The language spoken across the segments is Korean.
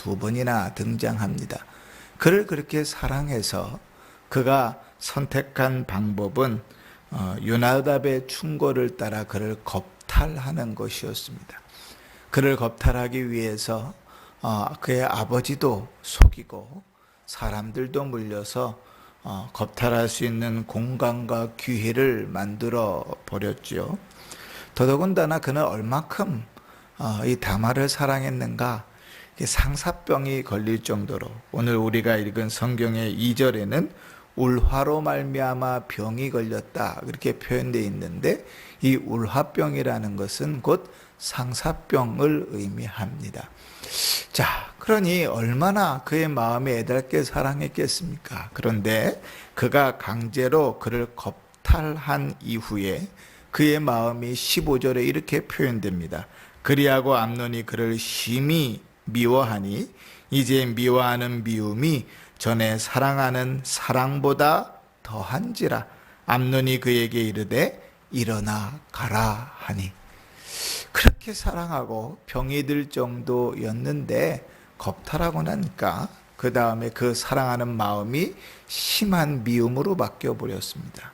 두 번이나 등장합니다. 그를 그렇게 사랑해서 그가 선택한 방법은 어, 요나답의 충고를 따라 그를 겁탈하는 것이었습니다. 그를 겁탈하기 위해서 어, 그의 아버지도 속이고 사람들도 물려서 어, 겁탈할 수 있는 공간과 기회를 만들어 버렸지요. 더더군다나 그는 얼마큼 어, 이 다마를 사랑했는가 상사병이 걸릴 정도로 오늘 우리가 읽은 성경의 2절에는 울화로 말미암아 병이 걸렸다 그렇게 표현되어 있는데 이 울화병이라는 것은 곧 상사병을 의미합니다. 자, 그러니 얼마나 그의 마음에 애달게 사랑했겠습니까? 그런데 그가 강제로 그를 겁탈한 이후에 그의 마음이 15절에 이렇게 표현됩니다. 그리하고 암논이 그를 심히 미워하니 이제 미워하는 미움이 전에 사랑하는 사랑보다 더한지라 암논이 그에게 이르되 일어나 가라 하니 그렇게 사랑하고 병이 들 정도였는데 겁탈하고 나니까 그 다음에 그 사랑하는 마음이 심한 미움으로 바뀌어 버렸습니다.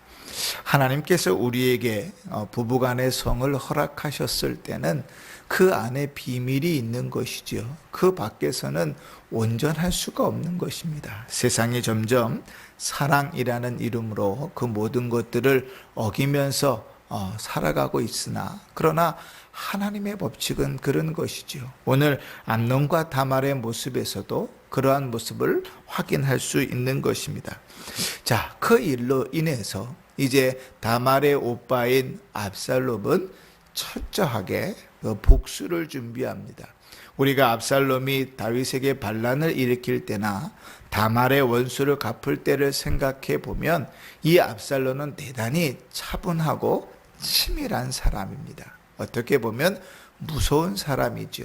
하나님께서 우리에게 어, 부부간의 성을 허락하셨을 때는 그 안에 비밀이 있는 것이죠. 그 밖에서는 온전할 수가 없는 것입니다. 세상이 점점 사랑이라는 이름으로 그 모든 것들을 어기면서 어, 살아가고 있으나 그러나 하나님의 법칙은 그런 것이죠. 오늘 암론과 다말의 모습에서도 그러한 모습을 확인할 수 있는 것입니다. 자, 그 일로 인해서 이제 다말의 오빠인 압살롬은 철저하게 그 복수를 준비합니다. 우리가 압살롬이 다윗에게 반란을 일으킬 때나 다말의 원수를 갚을 때를 생각해 보면 이 압살롬은 대단히 차분하고 치밀한 사람입니다. 어떻게 보면 무서운 사람이죠.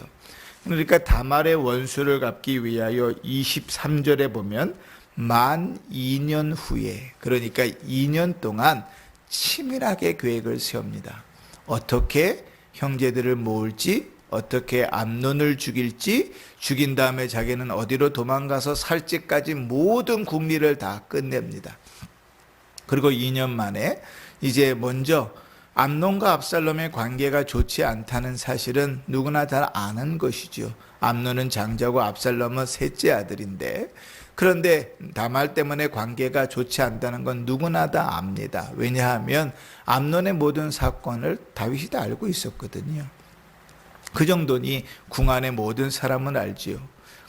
그러니까 다말의 원수를 갚기 위하여 23절에 보면 만 2년 후에 그러니까 2년 동안 치밀하게 계획을 세웁니다. 어떻게 형제들을 모을지 어떻게 암론을 죽일지 죽인 다음에 자기는 어디로 도망가서 살지까지 모든 국리를 다 끝냅니다. 그리고 2년 만에 이제 먼저 암론과 압살롬의 관계가 좋지 않다는 사실은 누구나 잘 아는 것이죠. 암론은 장자고 압살롬은 셋째 아들인데 그런데 다말 때문에 관계가 좋지 않다는 건 누구나 다 압니다. 왜냐하면 암론의 모든 사건을 다윗이 다 알고 있었거든요. 그 정도니 궁 안의 모든 사람은 알지요.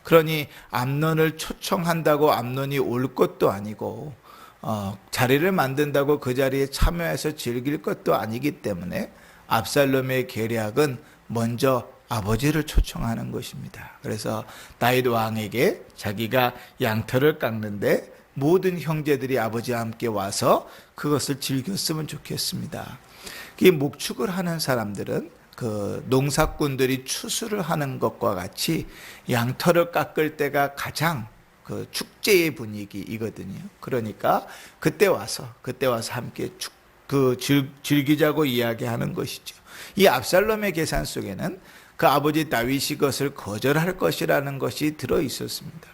그러니 암론을 초청한다고 암론이 올 것도 아니고 어, 자리를 만든다고 그 자리에 참여해서 즐길 것도 아니기 때문에 압살롬의 계략은 먼저 아버지를 초청하는 것입니다. 그래서 다윗 왕에게 자기가 양털을 깎는데 모든 형제들이 아버지와 함께 와서 그것을 즐겼으면 좋겠습니다. 이 목축을 하는 사람들은 그 농사꾼들이 추수를 하는 것과 같이 양털을 깎을 때가 가장 그 축제의 분위기이거든요. 그러니까 그때 와서 그때 와서 함께 축, 그 즐, 즐기자고 이야기하는 것이죠. 이 압살롬의 계산 속에는 그 아버지 다윗이 그것을 거절할 것이라는 것이 들어 있었습니다.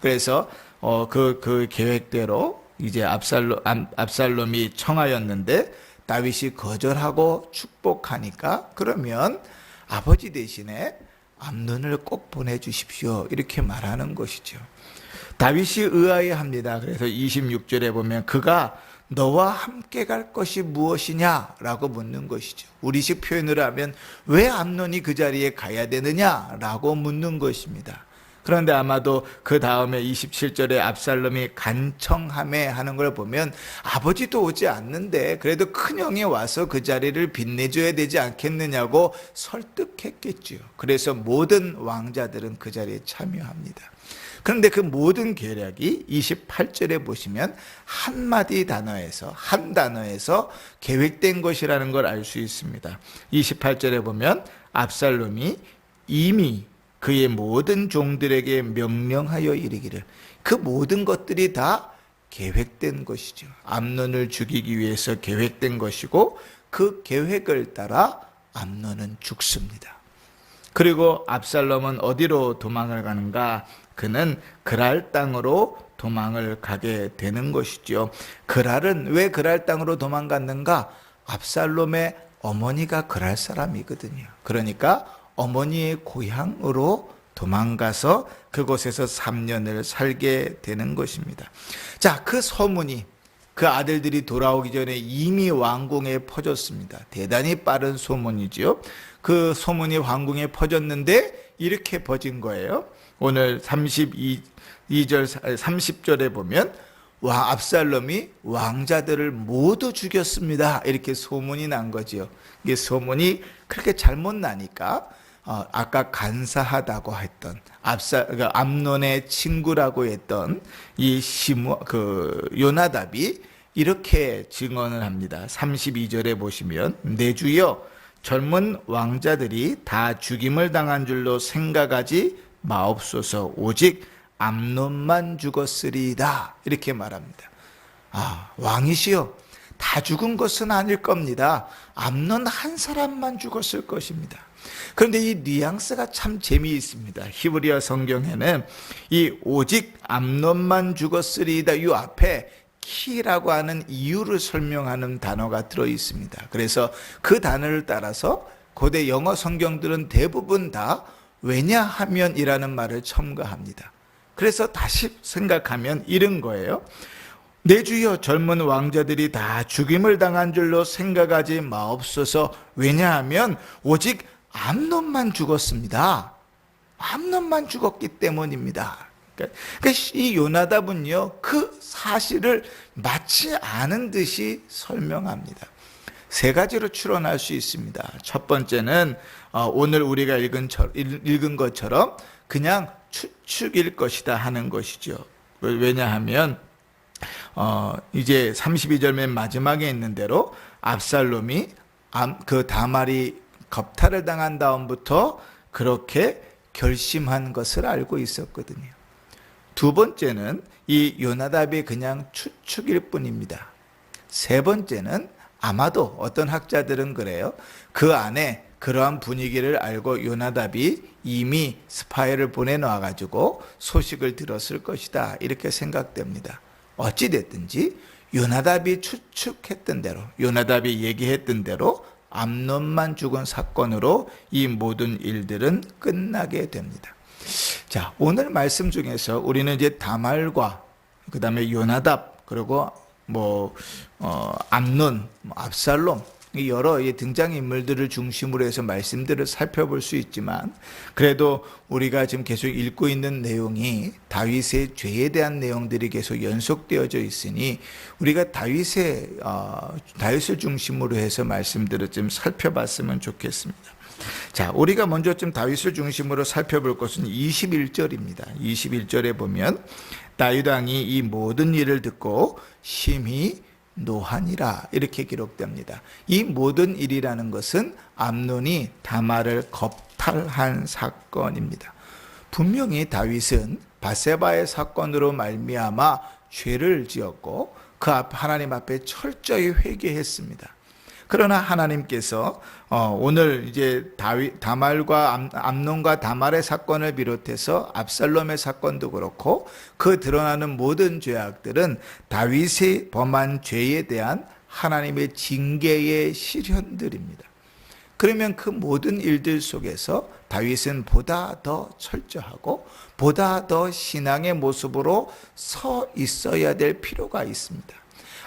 그래서 어, 그, 그 계획대로 이제 압살롬, 압살롬이 청하였는데 다윗이 거절하고 축복하니까 그러면 아버지 대신에 암론을 꼭 보내주십시오. 이렇게 말하는 것이죠. 다윗이 의아해합니다. 그래서 26절에 보면 그가 너와 함께 갈 것이 무엇이냐라고 묻는 것이죠. 우리식 표현으로 하면 왜 암론이 그 자리에 가야 되느냐라고 묻는 것입니다. 그런데 아마도 그 다음에 27절에 압살롬이 간청함에 하는 걸 보면 아버지도 오지 않는데 그래도 큰형이 와서 그 자리를 빛내줘야 되지 않겠느냐고 설득했겠지요. 그래서 모든 왕자들은 그 자리에 참여합니다. 그런데 그 모든 계략이 28절에 보시면 한마디 단어에서, 한 단어에서 계획된 것이라는 걸 알 수 있습니다. 28절에 보면 압살롬이 이미 그의 모든 종들에게 명령하여 이르기를 그 모든 것들이 다 계획된 것이죠. 암론을 죽이기 위해서 계획된 것이고 그 계획을 따라 암론은 죽습니다. 그리고 압살롬은 어디로 도망을 가는가? 그는 그랄 땅으로 도망을 가게 되는 것이죠. 그랄은 왜 그랄 땅으로 도망갔는가? 압살롬의 어머니가 그랄 사람이거든요. 그러니까 어머니의 고향으로 도망가서 그곳에서 3년을 살게 되는 것입니다. 자, 그 소문이 그 아들들이 돌아오기 전에 이미 왕궁에 퍼졌습니다. 대단히 빠른 소문이지요. 그 소문이 왕궁에 퍼졌는데 이렇게 퍼진 거예요. 오늘 32, 2절, 30절에 보면 와, 압살롬이 왕자들을 모두 죽였습니다. 이렇게 소문이 난 거지요. 이게 소문이 그렇게 잘못 나니까 어, 아까 간사하다고 했던 압사 그 암론의 친구라고 했던 이 시무 그 요나답이 이렇게 증언을 합니다. 32절에 보시면 내 주여 젊은 왕자들이 다 죽임을 당한 줄로 생각하지 마옵소서 오직 암론만 죽었으리이다 이렇게 말합니다. 아 왕이시여 다 죽은 것은 아닐 겁니다. 암론 한 사람만 죽었을 것입니다. 그런데 이 뉘앙스가 참 재미있습니다. 히브리어 성경에는 이 오직 암론만 죽었으리이다 이 앞에 키라고 하는 이유를 설명하는 단어가 들어 있습니다. 그래서 그 단어를 따라서 고대 영어 성경들은 대부분 다 왜냐하면이라는 말을 첨가합니다. 그래서 다시 생각하면 이런 거예요. 내 주여 젊은 왕자들이 다 죽임을 당한 줄로 생각하지 마옵소서. 왜냐하면 오직 암론만 죽었습니다. 암론만 죽었기 때문입니다. 그러니까 이 요나답은요 그 사실을 마치 아는 듯이 설명합니다. 세 가지로 추론할 수 있습니다. 첫 번째는 어, 오늘 우리가 읽은, 읽은 것처럼 그냥 추측일 것이다 하는 것이죠. 왜냐하면 어, 이제 32절 맨 마지막에 있는 대로 압살롬이 그 다말이 겁탈을 당한 다음부터 그렇게 결심한 것을 알고 있었거든요. 두 번째는 이 요나답이 그냥 추측일 뿐입니다. 세 번째는 아마도 어떤 학자들은 그래요. 그 안에 그러한 분위기를 알고 요나답이 이미 스파이를 보내놓아 가지고 소식을 들었을 것이다. 이렇게 생각됩니다. 어찌 됐든지 요나답이 추측했던 대로 요나답이 얘기했던 대로 암론만 죽은 사건으로 이 모든 일들은 끝나게 됩니다. 자, 오늘 말씀 중에서 우리는 이제 다말과 그다음에 요나답 그리고 뭐 어, 암론, 뭐 압살롬 여러 등장 인물들을 중심으로 해서 말씀들을 살펴볼 수 있지만 그래도 우리가 지금 계속 읽고 있는 내용이 다윗의 죄에 대한 내용들이 계속 연속되어져 있으니 우리가 다윗의 어, 다윗을 중심으로 해서 말씀들을 좀 살펴봤으면 좋겠습니다. 자, 우리가 먼저 좀 다윗을 중심으로 살펴볼 것은 21절입니다. 21절에 보면 다윗 왕이 이 모든 일을 듣고 심히 노하니라 이렇게 기록됩니다. 이 모든 일이라는 것은 암논이 다말을 겁탈한 사건입니다. 분명히 다윗은 바세바의 사건으로 말미암아 죄를 지었고 그 앞 하나님 앞에 철저히 회개했습니다. 그러나 하나님께서 어, 오늘 이제 다윗 다말과 암론과 다말의 사건을 비롯해서 압살롬의 사건도 그렇고 그 드러나는 모든 죄악들은 다윗이 범한 죄에 대한 하나님의 징계의 실현들입니다. 그러면 그 모든 일들 속에서 다윗은 보다 더 철저하고 보다 더 신앙의 모습으로 서 있어야 될 필요가 있습니다.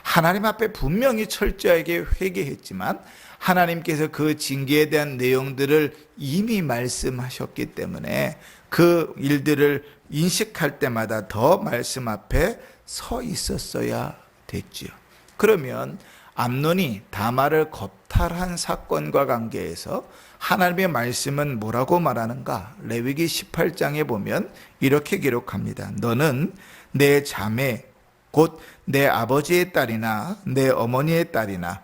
하나님 앞에 분명히 철저하게 회개했지만 하나님께서 그 징계에 대한 내용들을 이미 말씀하셨기 때문에 그 일들을 인식할 때마다 더 말씀 앞에 서 있었어야 됐지요. 그러면 암론이 다말을 겁탈한 사건과 관계해서 하나님의 말씀은 뭐라고 말하는가? 레위기 18장에 보면 이렇게 기록합니다. 너는 내 자매 곧 내 아버지의 딸이나 내 어머니의 딸이나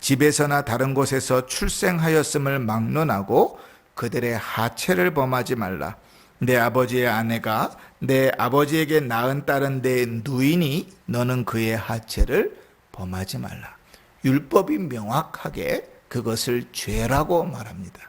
집에서나 다른 곳에서 출생하였음을 막론하고 그들의 하체를 범하지 말라. 내 아버지의 아내가 내 아버지에게 낳은 딸은 내 누이니 너는 그의 하체를 범하지 말라. 율법이 명확하게 그것을 죄라고 말합니다.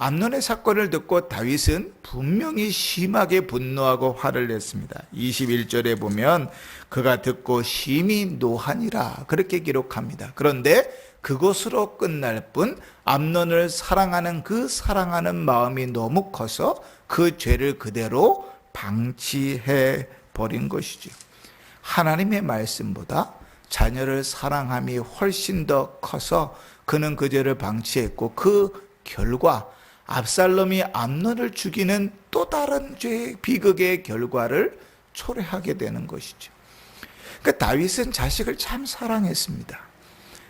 자, 암논의 사건을 듣고 다윗은 분명히 심하게 분노하고 화를 냈습니다. 21절에 보면 그가 듣고 심히 노하니라 그렇게 기록합니다. 그런데 그것으로 끝날 뿐 암논을 사랑하는 그 사랑하는 마음이 너무 커서 그 죄를 그대로 방치해 버린 것이죠. 하나님의 말씀보다 자녀를 사랑함이 훨씬 더 커서 그는 그 죄를 방치했고 그 결과 압살롬이 암론을 죽이는 또 다른 죄 비극의 결과를 초래하게 되는 것이죠. 그러니까 다윗은 자식을 참 사랑했습니다.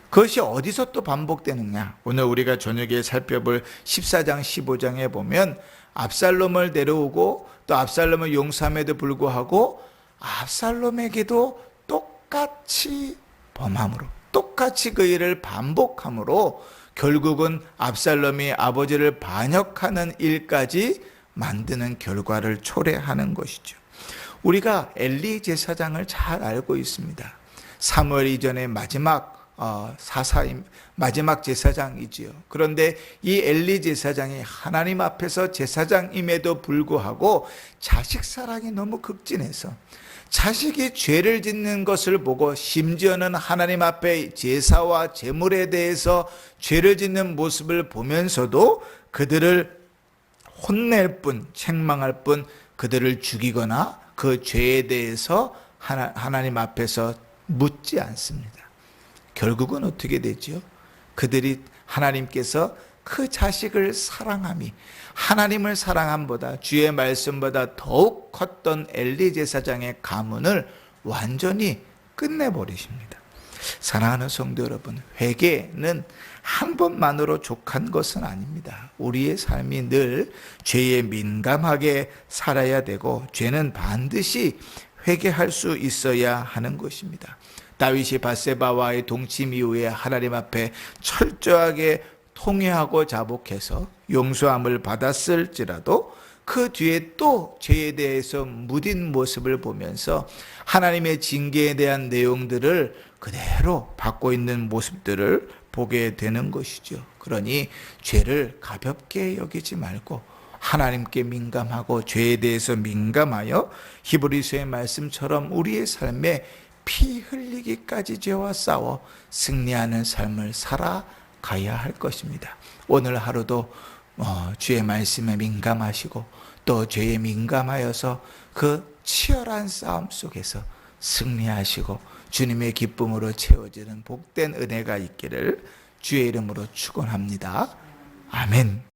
그것이 어디서 또 반복되느냐? 오늘 우리가 저녁에 살펴볼 14장 15장에 보면 압살롬을 데려오고 또 압살롬을 용서함에도 불구하고 압살롬에게도 똑같이 범함으로 똑같이 그 일을 반복함으로 결국은 압살롬이 아버지를 반역하는 일까지 만드는 결과를 초래하는 것이죠. 우리가 엘리 제사장을 잘 알고 있습니다. 사무엘 이전의 마지막 어, 사사임 마지막 제사장이지요. 그런데 이 엘리 제사장이 하나님 앞에서 제사장임에도 불구하고 자식 사랑이 너무 극진해서 자식이 죄를 짓는 것을 보고 심지어는 하나님 앞에 제사와 제물에 대해서 죄를 짓는 모습을 보면서도 그들을 혼낼 뿐, 책망할 뿐 그들을 죽이거나 그 죄에 대해서 하나, 하나님 앞에서 묻지 않습니다. 결국은 어떻게 되죠? 그들이 하나님께서 그 자식을 사랑함이 하나님을 사랑함보다 주의 말씀보다 더욱 컸던 엘리 제사장의 가문을 완전히 끝내버리십니다. 사랑하는 성도 여러분, 회개는 한 번만으로 족한 것은 아닙니다. 우리의 삶이 늘 죄에 민감하게 살아야 되고 죄는 반드시 회개할 수 있어야 하는 것입니다. 다윗이 바세바와의 동침 이후에 하나님 앞에 철저하게 통회하고 자복해서 용서함을 받았을지라도 그 뒤에 또 죄에 대해서 무딘 모습을 보면서 하나님의 징계에 대한 내용들을 그대로 받고 있는 모습들을 보게 되는 것이죠. 그러니 죄를 가볍게 여기지 말고 하나님께 민감하고 죄에 대해서 민감하여 히브리서의 말씀처럼 우리의 삶에 피 흘리기까지 죄와 싸워 승리하는 삶을 살아 가야 할 것입니다. 오늘 하루도 어, 주의 말씀에 민감하시고 또 죄에 민감하여서 그 치열한 싸움 속에서 승리하시고 주님의 기쁨으로 채워지는 복된 은혜가 있기를 주의 이름으로 축원합니다. 아멘.